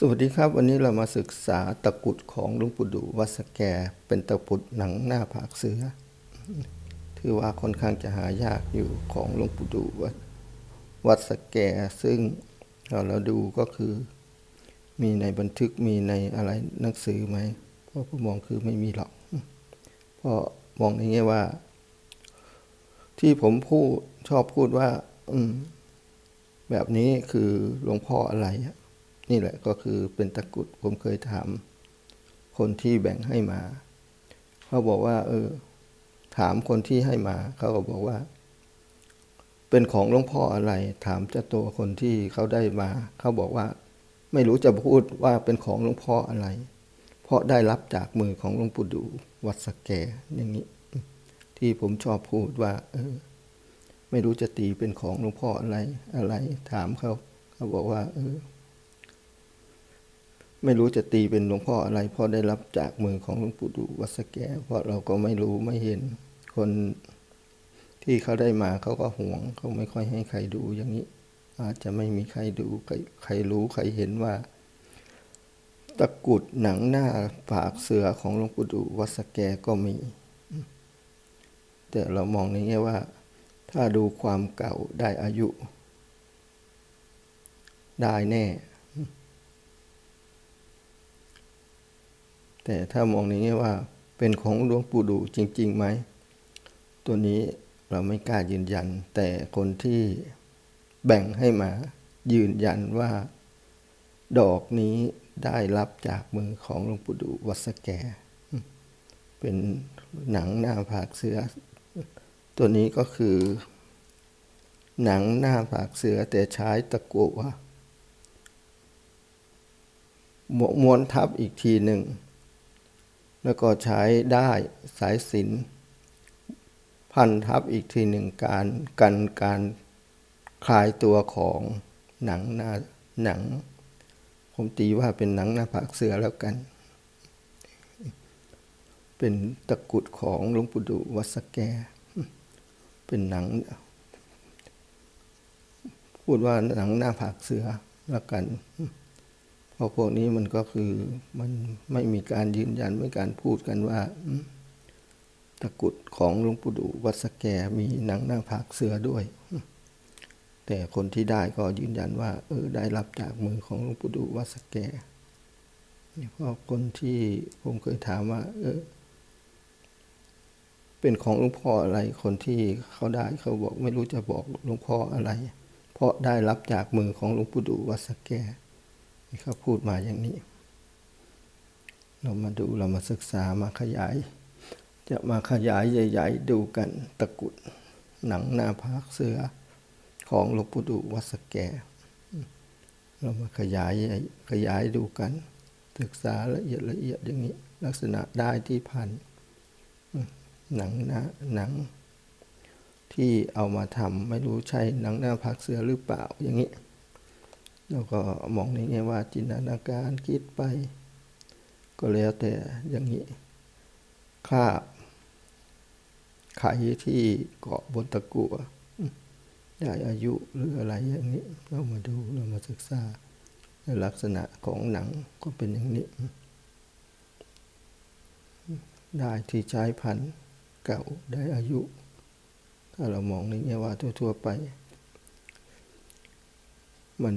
สวัสดีครับวันนี้เรามาศึกษาตะกุดของหลวงปู่ดูวัดสแก เป็นตะกุดหนังหน้าผากเสือถือว่าค่อนข้างจะหายากอยู่ของหลวงปู่ดูวัดวัดสแกซึ่งเราเราดูก็คือ มีในบันทึกมีในอะไรหนังสือไหมเพราะผมมองคือไม่มีหรอกเพราะมองในแง่ว่า ที่ผมพูดชอบพูดว่า อืม แบบนี้คือหลวงพ่ออะไรอะ นี่แหละก็คือเป็นตะกุดผมเคยถามคนที่แบ่งให้มา เขาบอกว่า เออ ถามคนที่ให้มา เขาก็บอกว่า เป็นของหลวงพ่ออะไร ถามเจ้าตัวคนที่เขาได้มา เขาบอกว่า ไม่รู้จะพูดว่าเป็นของหลวงพ่ออะไร เพราะได้รับจากมือของหลวงปู่ดูวัดสแกอย่างนี้ ที่ผมชอบพูดว่า เออ ไม่รู้จะตีเป็นของหลวงพ่ออะไรอะไร ถามเขา เขาบอกว่า เออ ไม่รู้จะตีเป็นหลวงพ่ออะไรเพราะได้รับจากมือของหลวงปู่ดูวัดสแกเพราะเราก็ไม่รู้ไม่เห็น คนที่เขาได้มาเขาก็ห่วงเขาไม่ค่อยให้ใครดูอย่างนี้ อาจจะไม่มีใครดูใครใครรู้ใครเห็นว่า ตะกุดหนังหน้าผากเสือของหลวงปู่ดูวัดสแกก็มี แต่เรามองในแง่ว่า ถ้าดูความเก่าได้อายุ ได้แน่ แต่ถ้ามองในแง่ว่าเป็นของหลวงปู่ดูจริงๆไหม ตัวนี้เราไม่กล้ายืนยัน แต่คนที่แบ่งให้มายืนยันว่า ดอกนี้ได้รับจากมือของหลวงปู่ดูวัดสแก เป็นหนังหน้าผากเสือ ตัวนี้ก็คือ หนังหน้าผากเสือแต่ใช้ตะกั่วม้วนทับอีกทีหนึ่ง แล้วก็ใช้ได้สายสินพันทับอีกทีหนึ่งการกันการคลายตัวของหนังหน้าหนัง ผมตีว่าเป็นหนังหน้าผากเสือแล้วกัน เป็นตะกุดของหลวงปู่ดูวัสแก เป็นหนัง พูดว่าหนังหน้าผากเสือแล้วกัน เพราะพวกนี้มันก็คือมันไม่มีการยืนยันไม่การพูดกันว่าตะกุดของหลวงปู่ดูวัดสแกมีหนังหน้าผากเสือด้วย แต่คนที่ได้ก็ยืนยันว่า เออได้รับจากมือของหลวงปู่ดูวัดสแกเพราะคนที่ผมเคยถามว่า เออ เป็นของหลวงพ่ออะไรคนที่เขาได้เขาบอกไม่รู้จะบอกหลวงพ่ออะไร เพราะได้รับจากมือของหลวงปู่ดูวัดสแก เขาพูดมาอย่างนี้ เรามาดูเรามาศึกษามาขยาย จะมาขยายใหญ่ ๆ ดูกันตะกุด หนังหน้าผากเสือของหลวงปู่ดูวัดสแก เรามาขยายขยายดูกัน ศึกษาละเอียดละเอียดอย่างนี้ ลักษณะได้ที่พันหนังหน้าหนัง ที่เอามาทำไม่รู้ใช่หนังหน้าผากเสือหรือเปล่าอย่างนี้ แล้วก็มองในแง่ว่าจินตนาการคิดไป ก็แล้วแต่อย่างนี้คาบไขที่เกาะบนตะกั่วได้อายุหรืออะไรอย่างนี้ เรามาดูเรามาศึกษาลักษณะของหนังก็เป็นอย่างนี้ ได้ที่ใช้พันธุ์เก่าได้อายุ ถ้าเรามองในแง่ว่าทั่ว ๆ ไป มัน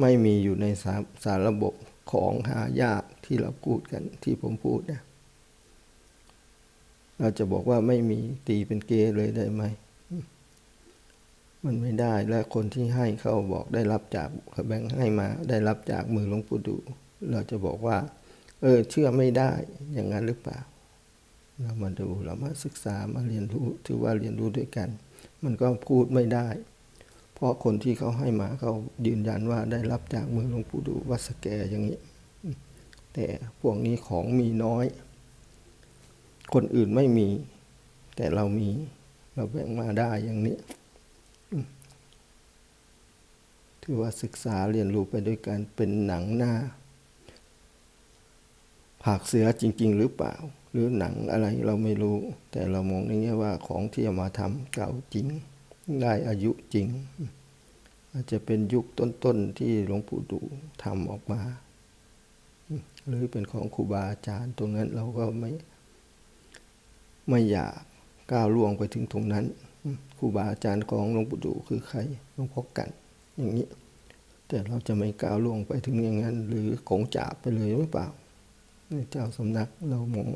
ไม่มีอยู่ในสารสารระบบของหายากที่เราพูดกันที่ผมพูดนะเราจะบอกว่าไม่มีตีเป็นเกเลยได้ไหม มันไม่ได้และคนที่ให้เขาบอกได้รับจากแบงค์ให้มาได้รับจากมือหลวงปู่ดูเราจะบอกว่า เออ เชื่อไม่ได้อย่างนั้นหรือเปล่า เรามาดูเรามาศึกษามาเรียนรู้ถือว่าเรียนรู้ด้วยกัน มันก็พูดไม่ได้ ราะคนที่เขาให้มาเขายืนยันว่าได้รับจากมือหลวงปู่ดูวัดสแกอย่างนี้ แต่พวกนี้ของมีน้อย คนอื่นไม่มี แต่เรามีเราแบ่งมาได้อย่างนี้ ถือว่าศึกษาเรียนรู้ไปด้วยกันเป็นหนังหน้าผากเสือจริง ๆ หรือเปล่า หรือหนังอะไรเราไม่รู้ แต่เรามองในแง่ว่าของที่เอามาทำเก่าจริง ได้อายุจริง อาจจะเป็นยุคต้นๆที่หลวงปู่ดูทำออกมา หรือเป็นของครูบาอาจารย์ตรงนั้นเราก็ไม่ไม่อยากก้าวล่วงไปถึงตรงนั้นครูบาอาจารย์ของหลวงปู่ดูคือใครหลวงพ่อกัน อย่างนี้ แต่เราจะไม่ก้าวล่วงไปถึงอย่างนั้น หรือของจ่าไปเลยหรือเปล่าเจ้าสำนักเรามอง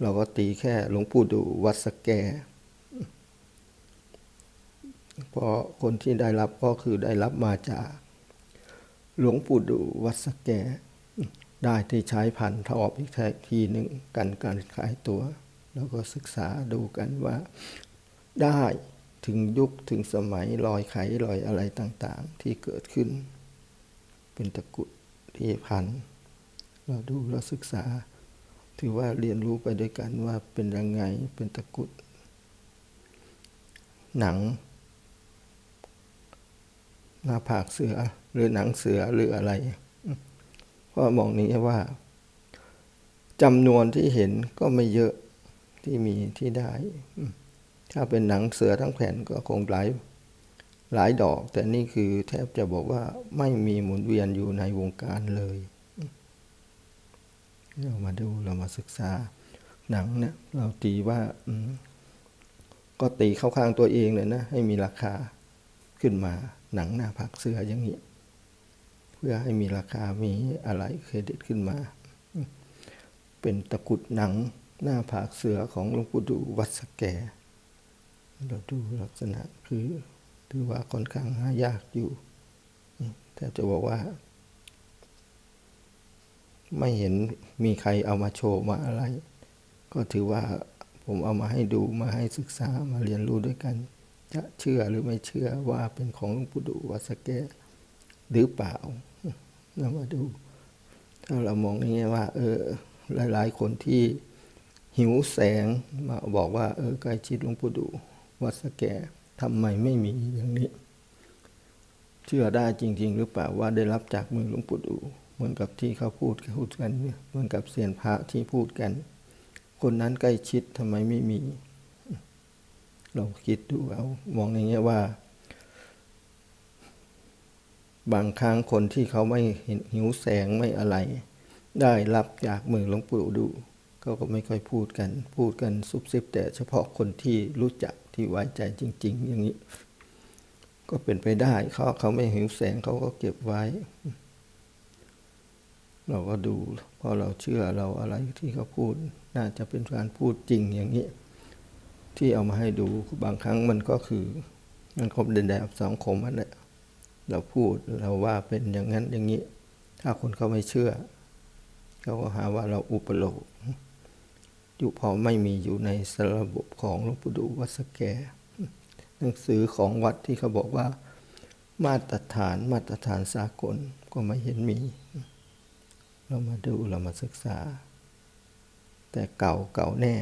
เราก็ตีแค่หลวงปู่ดูวัดสแก เพราะคนที่ได้รับก็คือได้รับมาจากหลวงปู่ดูวัดสแก ได้ที่ใช้พันทอบอีกทีหนึ่งกันการขายตัว แล้วก็ศึกษาดูกันว่าได้ถึงยุคถึงสมัยรอยไขรอยอะไรต่างๆ ที่เกิดขึ้น เป็นตะกุดที่พัน เราดูเราศึกษา ถือว่าเรียนรู้ไปด้วยกันว่าเป็นยังไงเป็นตะกุด หนัง หน้าผากเสือ หรือหนังเสือหรืออะไรเพราะมองนี้ว่าจำนวนที่เห็นก็ไม่เยอะที่มีที่ได้ ถ้าเป็นหนังเสือทั้งแผ่นก็คงหลายหลายดอก แต่นี่คือแทบจะบอกว่าไม่มีหมุนเวียนอยู่ในวงการเลยเรามาดูเรามาศึกษาหนังเนี่ยเราตีว่าก็ตีเข้าข้างตัวเองเลยนะ ให้มีราคาขึ้นมา หนังหน้าผักเสืออย่างนี้ เพื่อให้มีราคามีอะไรเครดิตขึ้นมา เป็นตะกุดหนังหน้าผากเสือของหลวงปู่ดูวัดสแก เราดูลักษณะคือถือว่าค่อนข้างหายากอยู่ แต่จะบอกว่า ไม่เห็นมีใครเอามาโชว์มาอะไร ก็ถือว่าผมเอามาให้ดูมาให้ศึกษามาเรียนรู้ด้วยกัน จะเชื่อหรือไม่เชื่อว่าเป็นของหลวงปู่ดูวัดสแกหรือเปล่าเรามาดู ถ้าเรามองนี้ว่า เออ หลาย ๆ คนที่หิวแสงมาบอกว่า เออใกล้ชิดหลวงปู่ดูวัดสแกทำไมไม่มีอย่างนี้ เชื่อได้จริง ๆ หรือเปล่าว่าได้รับจากมือหลวงปู่ดูเหมือนกับที่เขาพูดพูดกันเหมือนกับเสียนพระที่พูดกัน คนนั้นใกล้ชิดทำไมไม่มี เราคิดดูเอามองอย่างเงี้ยว่า บางครั้งคนที่เขาไม่เห็นหิวแสงไม่อะไร ได้รับจากมือหลวงปู่ดูเขาก็ไม่ค่อยพูดกัน พูดกันซุบซิบแต่เฉพาะคนที่รู้จักที่ไว้ใจจริง ๆ อย่างนี้ ก็เป็นไปได้เขาเขาไม่หิวแสงเขาก็เก็บไว้ เราก็ดูพอเราเชื่อเราอะไรที่เขาพูด น่าจะเป็นการพูดจริงอย่างนี้ ที่เอามาให้ดูบางครั้งมันก็คือมันคมเด่นแดบสองคมนั่นแหละเราพูดเราว่าเป็นอย่างนั้นอย่างนี้ ถ้าคนเขาไม่เชื่อเขาก็หาว่าเราอุปโลกอยู่พอไม่มีอยู่ในสระบบของหลวงปู่ดูวัดสแก หนังสือของวัดที่เขาบอกว่า มาตรฐานมาตรฐานสากลก็ไม่เห็นมี เรามาดูเรามาศึกษา แต่เก่าเก่าแน่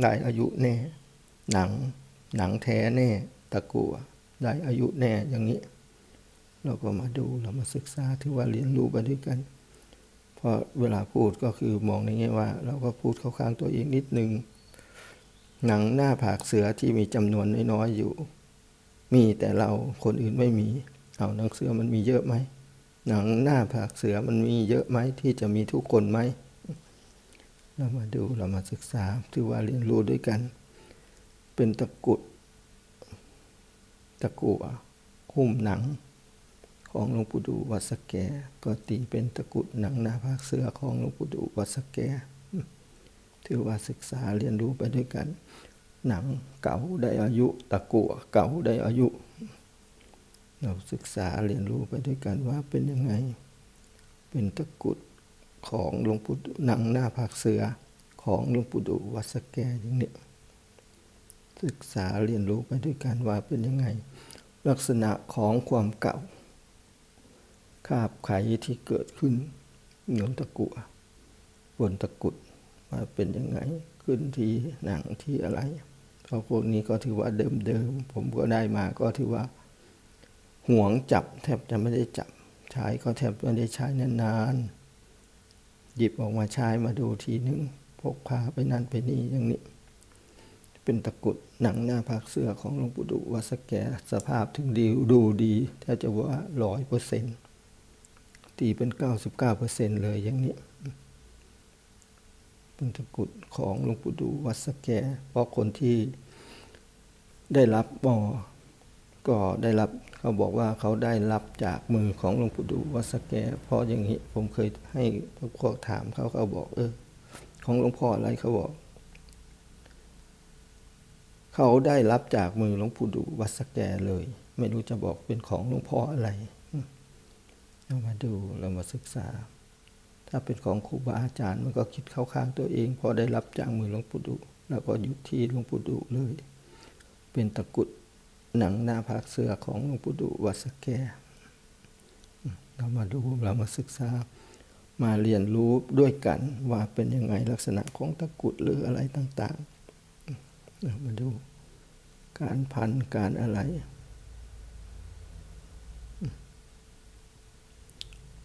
ได้อายุแน่ หนังหนังแท้แน่ตะกัวได้อายุแน่อย่างนี้ เราก็มาดูเรามาศึกษาถือว่าเรียนรู้ไปด้วยกันพราะเวลาพูดก็คือมองในแง่ว่า เราก็พูดเข้าข้างตัวเองนิดนึง หนังหน้าผากเสือที่มีจำนวนน้อยๆอยู่ มีแต่เราคนอื่นไม่มี เอาหนังเสือมันมีเยอะไหมหนังหน้าผากเสือมันมีเยอะไหมที่จะมีทุกคนไหมเรามาดูเรามาศึกษาถือว่าเรียนรู้ด้วยกัน เป็นตะกุดตะกัวคุ้มหนัง ของหลวงปู่ดูวัดสแก ก็ตีเป็นตะกุดหนังหน้าภาคเสือของหลวงปู่ดูวัดสแก ถือว่าศึกษาเรียนรู้ไปด้วยกัน หนังเก่าได้อายุ ตะกัวเก่าได้อายุ เราศึกษาเรียนรู้ไปด้วยกันว่าเป็นยังไง เป็นตะกุดของหลวงปู่หนังหน้าภาคเสือของหลวงปู่ดูวัดสแกอย่างนี้ ศึกษาเรียนรู้ไปด้วยกันว่าเป็นยังไง ลักษณะของความเก่าคาบไขที่เกิดขึ้นเงินตะกุบนตะกุดว่าเป็นยังไงขึ้นที่หนังที่อะไรเพราะพวกนี้ก็ถือว่าเดิมๆผมก็ได้มาก็ถือว่าห่วงจับแทบจะไม่ได้จับ ใช้ก็แทบไม่ได้ใช้นานๆหยิบออกมาใช้มาดูทีนึงพกพาไปนั่นไปนี่อย่างนี้ เป็นตะกุดหนังหน้าผากเสื้อของหลวงปู่ดูวัดสแกสภาพถึงดีดูดีแทบจะว่าร้อยเปอร์เซ็นต์ตีเป็นเก้าสิบเก้าเปอร์เซ็นต์เลยอย่างนี้ เป็นตะกุดของหลวงปู่ดูวัดสแกเพราะคนที่ได้รับบ่อก็ได้รับเขาบอกว่าเขาได้รับจากมือของหลวงปู่ดูวัดสแก เพราะอย่างนี้ผมเคยให้พวกถามเขาเขาบอกเออของหลวงพ่ออะไรเขาบอก เขาได้รับจากมือหลวงปู่ดูวัดสแกเลย ไม่รู้จะบอกเป็นของหลวงพ่ออะไรเรามาดูเรามาศึกษา ถ้าเป็นของครูบาอาจารย์มันก็คิดเข้าข้างตัวเอง พอได้รับจากมือหลวงปู่ดู แล้วก็อยู่ที่หลวงปู่ดูเลย เป็นตะกุดหนังหน้าผากเสือของหลวงปู่ดูวัดสแกเรามาดูเรามาศึกษามาเรียนรู้ด้วยกันว่าเป็นยังไงลักษณะของตะกุดหรืออะไรต่าง ๆ มาดูการพันการอะไร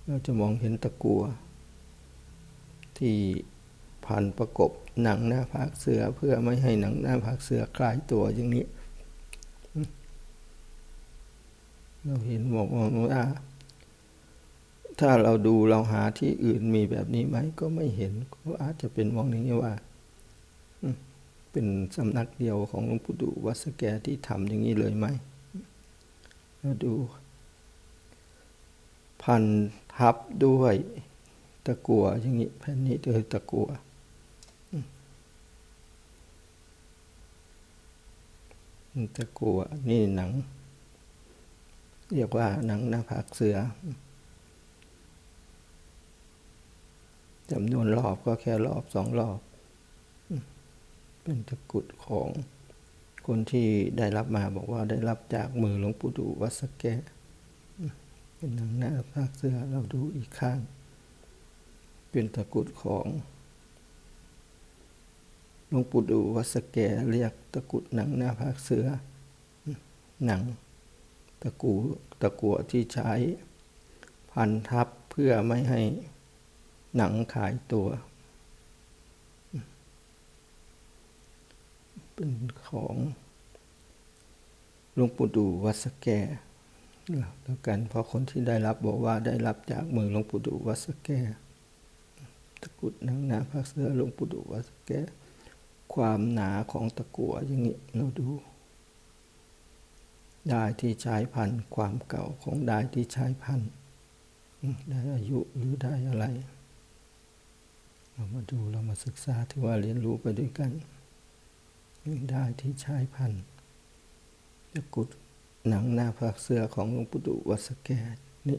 เราจะมองเห็นตะกัว ที่พันประกบหนังหน้าผากเสือเพื่อไม่ให้หนังหน้าผากเสือคลายตัวอย่างนี้ เราเห็นบอกว่าถ้าเราดูเราหาที่อื่นมีแบบนี้ไหมก็ไม่เห็นก็อาจจะเป็นมองอย่างนี้ว่า เป็นสำนักเดียวของหลวงปู่ดูวัดสแกที่ทำอย่างนี้เลยไหมเราดู พันทับด้วยตะกัวอย่างนี้แผ่นนี้คือตะกัวตะกัวนี่หนัง เรียกว่าหนังหน้าผากเสือจำนวนรอบก็แค่รอบสองรอบ เป็นตะกุดของคนที่ได้รับมาบอกว่าได้รับจากมือหลวงปู่ดูวัดสแกเป็นหนังหน้าภาคเสื้อเราดูอีกข้าง เป็นตะกุดของหลวงปู่ดูวัดสแกเรียกตะกุดหนังหน้าภาคเสือหนังตะกูตะกัวที่ใช้พันทับเพื่อไม่ให้หนังขายตัว เป็นของหลวงปู่ดูวัดสแกแล้วกันเพราะคนที่ได้รับบอกว่าได้รับจากมือหลวงปู่ดูวัดสแกตะกุดนังหนาภาคเสือหลวงปู่ดูวัดสแกความหนาของตะกัวอย่างนี้เราดูได้ที่ใช้พันความเก่าของได้ที่ใช้พันได้อายุหรือได้อะไร เรามาดูเรามาศึกษาที่ว่าเรียนรู้ไปด้วยกัน ได้ที่ใช้พันตะกุดหนังหน้าผากเสื้อของหลวงปู่ดูวัดสแกนี่